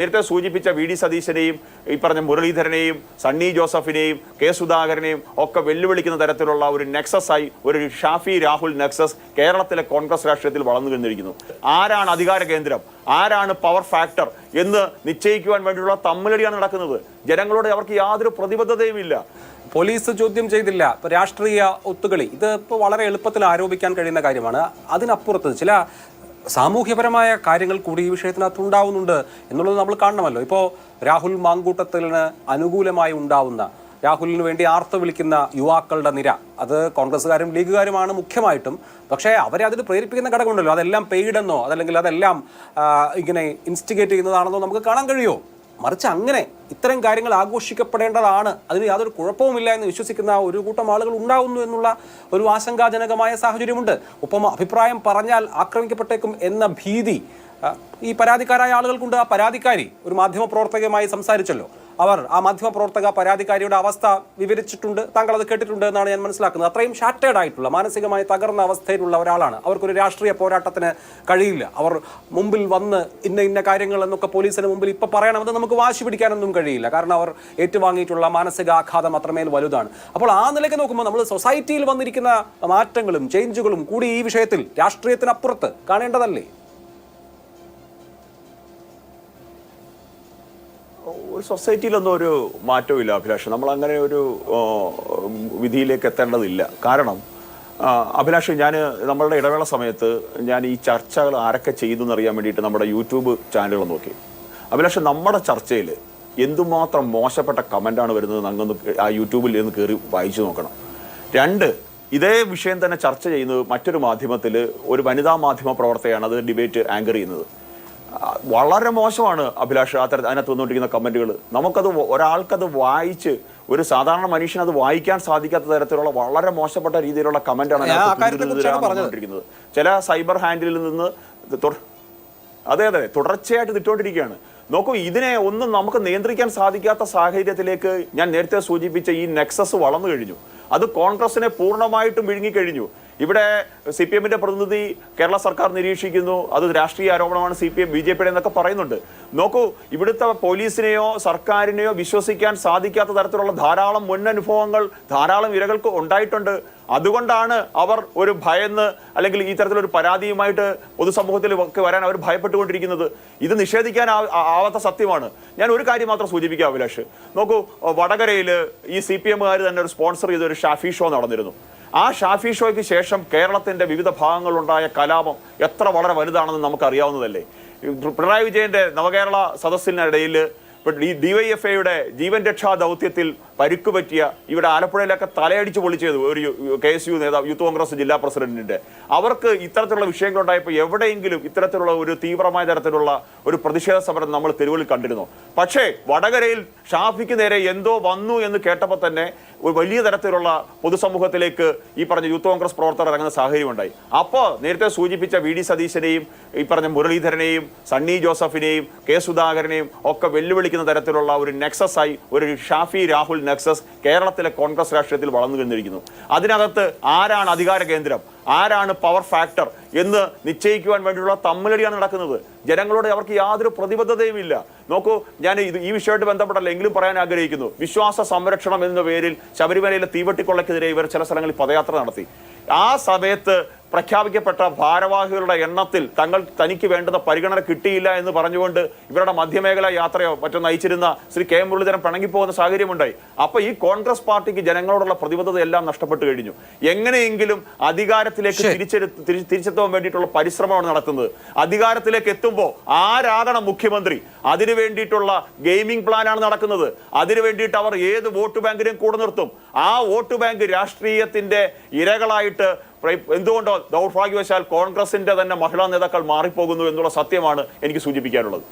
നേരത്തെ സൂചിപ്പിച്ച V D സതീശനെയും ഈ പറഞ്ഞ മുരളീധരനെയും സണ്ണി ജോസഫിനെയും കെ സുധാകരനെയും ഒക്കെ വെല്ലുവിളിക്കുന്ന തരത്തിലുള്ള ഒരു നെക്സസ് ആയി ഒരു ഷാഫി രാഹുൽ നെക്സസ് കേരളത്തിലെ കോൺഗ്രസ് രാഷ്ട്രീയത്തിൽ വളർന്നു കഴിഞ്ഞിരിക്കുന്നു ആരാണ് അധികാര കേന്ദ്രം? ആരാണ് പവർ ഫാക്ടർ എന്ന് നിശ്ചയിക്കുവാൻ വേണ്ടിയുള്ള തമ്മിലടിയാണ് നടക്കുന്നത്. ജനങ്ങളോട് അവർക്ക് യാതൊരു പ്രതിബദ്ധതയുമില്ല പോലീസ് ചോദ്യം ചെയ്തില്ല. രാഷ്ട്രീയ ഒത്തുകളി. ഇത് ഇപ്പോൾ വളരെ എളുപ്പത്തിൽ ആരോപിക്കാൻ കഴിയുന്ന കാര്യമാണ്. അതിനപ്പുറത്ത് ചില സാമൂഹ്യപരമായ കാര്യങ്ങൾ കൂടി ഈ വിഷയത്തിനകത്ത് ഉണ്ടാവുന്നുണ്ട് എന്നുള്ളത് നമ്മൾ കാണണമല്ലോ. ഇപ്പോൾ രാഹുൽ മാങ്കൂട്ടത്തിന് അനുകൂലമായി ഉണ്ടാവുന്ന രാഹുലിന് വേണ്ടി ആർത്ത് വിളിക്കുന്ന യുവാക്കളുടെ നിര അത് കോൺഗ്രസ്സുകാരും ലീഗുകാരുമാണ് മുഖ്യമായിട്ടും. പക്ഷേ അവരെ അതിൽ പ്രേരിപ്പിക്കുന്ന ഘടകമുണ്ടല്ലോ. അതെല്ലാം പെയ്ഡെന്നോ അതല്ലെങ്കിൽ അതെല്ലാം ഇങ്ങനെ ഇൻസ്റ്റിഗേറ്റ് ചെയ്യുന്നതാണെന്നോ നമുക്ക് കാണാൻ കഴിയുമോ? മറിച്ച് അങ്ങനെ ഇത്തരം കാര്യങ്ങൾ ആഘോഷിക്കപ്പെടേണ്ടതാണ്. അതിന് യാതൊരു കുഴപ്പവുമില്ല എന്ന് വിശ്വസിക്കുന്ന ഒരു കൂട്ടം ആളുകൾ ഉണ്ടാകുന്നു എന്നുള്ള ഒരു ആശങ്കാജനകമായ സാഹചര്യമുണ്ട്. ഒപ്പം അഭിപ്രായം പറഞ്ഞാൽ ആക്രമിക്കപ്പെട്ടേക്കും എന്ന ഭീതി ഈ പരാതിക്കാരായ ആളുകൾക്കുണ്ട്. ആ പരാതിക്കാരി ഒരു മാധ്യമ പ്രവർത്തകയുമായി സംസാരിച്ചല്ലോ. അവർ ആ മാധ്യമപ്രവർത്തക പരാതിക്കാരിയുടെ അവസ്ഥ വിവരിച്ചിട്ടുണ്ട് താങ്കൾ അത് കേട്ടിട്ടുണ്ട് എന്നാണ് ഞാൻ മനസ്സിലാക്കുന്നത്. അത്രയും ഷാറ്റേഡ് ആയിട്ടുള്ള മാനസികമായി തകർന്ന അവസ്ഥയിലുള്ള ഒരാളാണ്. അവർക്കൊരു രാഷ്ട്രീയ പോരാട്ടത്തിന് കഴിയില്ല. അവർ മുമ്പിൽ വന്ന് ഇന്ന ഇന്ന കാര്യങ്ങൾ എന്നൊക്കെ പോലീസിന് മുമ്പിൽ ഇപ്പം പറയണമെന്ന് നമുക്ക് വാശി പിടിക്കാനൊന്നും കഴിയില്ല. കാരണം അവർ ഏറ്റുവാങ്ങിയിട്ടുള്ള മാനസികാഘാതം അത്രമേൽ വലുതാണ്. അപ്പോൾ ആ നിലയ്ക്ക് നോക്കുമ്പോൾ നമ്മൾ സൊസൈറ്റിയിൽ വന്നിരിക്കുന്ന മാറ്റങ്ങളും ചേഞ്ചുകളും കൂടി ഈ വിഷയത്തിൽ രാഷ്ട്രീയത്തിനപ്പുറത്ത് കാണേണ്ടതല്ലേ? ഒരു സൊസൈറ്റിയിലൊന്നും ഒരു മാറ്റവും അഭിലാഷ്. നമ്മൾ അങ്ങനെ ഒരു വിധിയിലേക്ക് എത്തേണ്ടതില്ല. കാരണം അഭിലാഷ് ഞാൻ നമ്മളുടെ ഇടവേള സമയത്ത് ഞാൻ ഈ ചർച്ചകൾ ആരൊക്കെ ചെയ്തു എന്നറിയാൻ വേണ്ടിയിട്ട് നമ്മുടെ യൂട്യൂബ് ചാനലുകൾ നോക്കി. അഭിലാഷ് നമ്മുടെ ചർച്ചയിൽ എന്തുമാത്രം മോശപ്പെട്ട കമന്റാണ് വരുന്നത് അങ്ങൊന്ന് ആ യൂട്യൂബിൽ നിന്ന് കയറി വായിച്ചു നോക്കണം. രണ്ട് ഇതേ വിഷയം തന്നെ ചർച്ച ചെയ്യുന്നത് മറ്റൊരു മാധ്യമത്തിൽ ഒരു വനിതാ മാധ്യമ പ്രവർത്തകയാണ് അത് ഡിബേറ്റ് ആങ്കർ ചെയ്യുന്നത്. വളരെ മോശമാണ് അഭിലാഷ് ആ തരത്തിൽ അതിനകത്ത് വന്നുകൊണ്ടിരിക്കുന്ന കമന്റുകൾ നമുക്കത് ഒരാൾക്കത് വായിച്ച് ഒരു സാധാരണ മനുഷ്യന് അത് വായിക്കാൻ സാധിക്കാത്ത തരത്തിലുള്ള വളരെ മോശപ്പെട്ട രീതിയിലുള്ള കമന്റാണ് പറഞ്ഞുകൊണ്ടിരിക്കുന്നത് കാര്യത്തെക്കുറിച്ചാണ് പറഞ്ഞത്. ചില സൈബർ ഹാൻഡിലിൽ നിന്ന് അതെ അതെ തുടർച്ചയായിട്ട് തിട്ടുകൊണ്ടിരിക്കുകയാണ് നോക്കൂ ഇതിനെ ഒന്നും നമുക്ക് നിയന്ത്രിക്കാൻ സാധിക്കാത്ത സാഹചര്യത്തിലേക്ക് ഞാൻ നേരത്തെ സൂചിപ്പിച്ച ഈ നെക്സസ് വളർന്നു കഴിഞ്ഞു. അത് കോൺഗ്രസിനെ പൂർണമായിട്ടും വിഴുങ്ങിക്കഴിഞ്ഞു ഇവിടെ സി പി എമ്മിന്റെ പ്രതിനിധി കേരള സർക്കാർ നിരീക്ഷിക്കുന്നു. അത് രാഷ്ട്രീയ ആരോപണമാണ് C P M B J പിയുടെ എന്നൊക്കെ പറയുന്നുണ്ട്. നോക്കൂ ഇവിടുത്തെ പോലീസിനെയോ സർക്കാരിനെയോ വിശ്വസിക്കാൻ സാധിക്കാത്ത തരത്തിലുള്ള ധാരാളം മുൻ അനുഭവങ്ങൾ ധാരാളം ഇരകൾക്ക് ഉണ്ടായിട്ടുണ്ട്. അതുകൊണ്ടാണ് അവർ ഒരു ഭയന്ന് അല്ലെങ്കിൽ ഈ തരത്തിലൊരു പരാതിയുമായിട്ട് പൊതുസമൂഹത്തിൽ ഒക്കെ വരാൻ അവർ ഭയപ്പെട്ടുകൊണ്ടിരിക്കുന്നത്. ഇത് നിഷേധിക്കാൻ ആവാത്ത സത്യമാണ്. ഞാൻ ഒരു കാര്യം മാത്രം സൂചിപ്പിക്കാം അഭിലാഷ്. നോക്കൂ വടകരയിൽ ഈ സി പി എമ്മുകാർ തന്നെ ഒരു സ്പോൺസർ ചെയ്ത ഒരു ഷാഫി ഷോ നടന്നിരുന്നു. ആ ഷാഫി ഷോയ്ക്ക് ശേഷം കേരളത്തിന്റെ വിവിധ ഭാഗങ്ങളുണ്ടായ കലാപം എത്ര വളരെ വലുതാണെന്ന് നമുക്കറിയാവുന്നതല്ലേ? പിണറായി വിജയന്റെ നവകേരള സദസ്സിനിടയിൽ ഈ ഡിവൈഎഫ്ഐയുടെ ജീവൻ രക്ഷാ ദൗത്യത്തിൽ പരിക്ക് പറ്റിയ ഇവിടെ ആലപ്പുഴയിലൊക്കെ തലയടിച്ച് പൊളിച്ചത് ഒരു കെ എസ് യു നേതാവ് യൂത്ത് കോൺഗ്രസ് ജില്ലാ പ്രസിഡന്റിന്റെ. അവർക്ക് ഇത്തരത്തിലുള്ള വിഷയങ്ങളുണ്ടായപ്പോൾ എവിടെയെങ്കിലും ഇത്തരത്തിലുള്ള ഒരു തീവ്രമായ തരത്തിലുള്ള ഒരു പ്രതിഷേധ സമരം നമ്മൾ തെരുവിൽ കണ്ടിരുന്നു. പക്ഷേ വടകരയിൽ ഷാഫിക്ക് നേരെ എന്തോ വന്നു എന്ന് കേട്ടപ്പോൾ തന്നെ വലിയ തരത്തിലുള്ള പൊതുസമൂഹത്തിലേക്ക് ഈ പറഞ്ഞ യൂത്ത് കോൺഗ്രസ് പ്രവർത്തകർ ഇറങ്ങുന്ന സാഹചര്യമുണ്ടായി. അപ്പോൾ നേരത്തെ സൂചിപ്പിച്ച വി ഡി സതീശനെയും ഈ പറഞ്ഞ മുരളീധരനെയും സണ്ണി ജോസഫിനെയും കെ സുധാകരനെയും ഒക്കെ വെല്ലുവിളിക്കുന്ന തരത്തിലുള്ള ഒരു നെക്സസ് ആയി ഒരു ഷാഫി രാഹുൽ നെക്സസ് കേരളത്തിലെ കോൺഗ്രസ് രാഷ്ട്രീയത്തിൽ വളർന്നു കഴിഞ്ഞിരിക്കുന്നു അതിനകത്ത് ആരാണ് അധികാര കേന്ദ്രം? ആരാണ് പവർ ഫാക്ടർ എന്ന് നിശ്ചയിക്കുവാൻ വേണ്ടിയുള്ള തമ്മിലടിയാണ് നടക്കുന്നത്. ജനങ്ങളോട് അവർക്ക് യാതൊരു പ്രതിബദ്ധതയും ഇല്ല. നോക്കൂ ഞാൻ ഇത് ഈ വിഷയമായിട്ട് ബന്ധപ്പെട്ടല്ല എങ്കിലും പറയാൻ ആഗ്രഹിക്കുന്നു. വിശ്വാസ സംരക്ഷണം എന്ന പേരിൽ ശബരിമലയിലെ തീവട്ടിക്കൊള്ളക്കെതിരെ ഇവർ ചില സ്ഥലങ്ങളിൽ പദയാത്ര നടത്തി. ആ സമയത്ത് പ്രഖ്യാപിക്കപ്പെട്ട ഭാരവാഹികളുടെ എണ്ണത്തിൽ തങ്ങൾ തനിക്ക് വേണ്ടുന്ന പരിഗണന കിട്ടിയില്ല എന്ന് പറഞ്ഞുകൊണ്ട് ഇവരുടെ മധ്യമേഖല യാത്രയോ മറ്റോ നയിച്ചിരുന്ന ശ്രീ കെ മുരളീധരൻ പിണങ്ങിപ്പോകുന്ന സാഹചര്യമുണ്ടായി. അപ്പൊ ഈ കോൺഗ്രസ് പാർട്ടിക്ക് ജനങ്ങളോടുള്ള പ്രതിബദ്ധത എല്ലാം നഷ്ടപ്പെട്ടു കഴിഞ്ഞു. എങ്ങനെയെങ്കിലും അധികാരത്തിലേക്ക് തിരിച്ചെടു തിരിച്ചെത്തുവാൻ വേണ്ടിയിട്ടുള്ള പരിശ്രമമാണ് നടത്തുന്നത്. അധികാരത്തിലേക്ക് എത്തുമ്പോൾ ആരാകണം മുഖ്യമന്ത്രി? അതിനു വേണ്ടിയിട്ടുള്ള ഗെയിമിംഗ് പ്ലാനാണ് നടക്കുന്നത്. അതിനു വേണ്ടിയിട്ട് അവർ ഏത് വോട്ട് ബാങ്കിനെയും കൂടെ നിർത്തും. ആ വോട്ട് ബാങ്ക് രാഷ്ട്രീയത്തിന്റെ ഇരകളായിട്ട് എന്തുകൊണ്ടോ ദൗർഭാഗ്യവശാൽ കോൺഗ്രസിന്റെ തന്നെ മഹിളാ നേതാക്കൾ മാറിപ്പോകുന്നു എന്നുള്ള സത്യമാണ് എനിക്ക് സൂചിപ്പിക്കാനുള്ളത്.